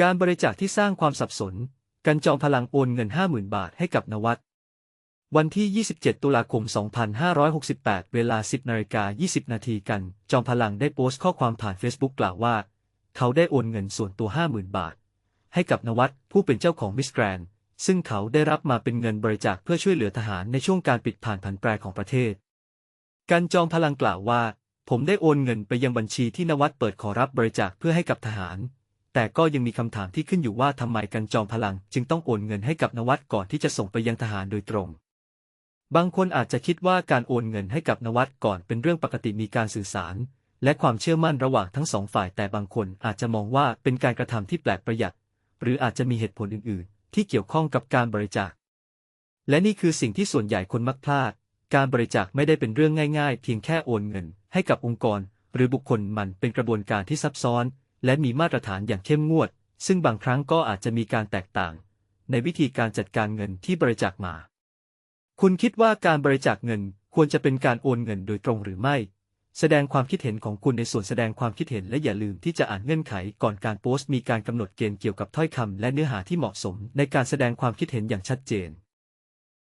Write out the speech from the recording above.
การบริจาคที่สร้างความสับสน กันจอมพลังโอนเงิน 50,000 บาทให้กับนวัดวันที่ 27 ตุลาคม 2568 เวลา 10นาฬิกา20 นาทีกัน จอมพลังได้โพสต์ข้อความผ่าน Facebook กล่าวว่า เขาได้โอนเงินส่วนตัว 50,000 บาท ให้กับนวัดผู้เป็นเจ้าของมิสแกรนซึ่งเขาได้รับมาเป็นเงินบริจาคเพื่อช่วยเหลือทหารในช่วงการปิดผ่านผันแปรของประเทศ กันจอมพลังกล่าวว่า ผมได้โอนเงินไปยังบัญชีที่นวัดเปิดขอรับบริจาคเพื่อให้กับทหาร แต่ก็ยังมีคำถามที่ขึ้นอยู่ว่าทำไมกันจอมพลังจึงต้องโอนเงินให้กับนวัดก่อนที่จะส่งไปยังทหารโดยตรง บางคนอาจจะคิดว่าการโอนเงินให้กับนวัดก่อนเป็นเรื่องปกติมีการสื่อสาร และความเชื่อมั่นระหว่างทั้งสองฝ่าย แต่บางคนอาจจะมองว่าเป็นการกระทำที่แปลกประหยัด หรืออาจจะมีเหตุผลอื่น ๆ ที่เกี่ยวข้องกับการบริจาค และนี่คือสิ่งที่ส่วนใหญ่คนมักพลาด การบริจาคไม่ได้เป็นเรื่องง่าย ๆ เพียงแค่โอนเงิน ให้กับองค์กร หรือบุคคลมันเป็นกระบวนการที่ซับซ้อน และมีมาตรฐานอย่างเข้มงวด ซึ่งบางครั้งก็อาจจะมีการแตกต่าง ในวิธีการจัดการเงินที่บริจาคมา คุณคิดว่าการบริจาคเงินควรจะเป็นการโอนเงินโดยตรงหรือไม่ แสดงความคิดเห็นของคุณในส่วนแสดงความคิดเห็นและอย่าลืมที่จะอ่านเงื่อนไขก่อนการโพสต์มีการกำหนดเกณฑ์เกี่ยวกับถ้อยคำและเนื้อหาที่เหมาะสม ในการแสดงความคิดเห็นอย่างชัดเจน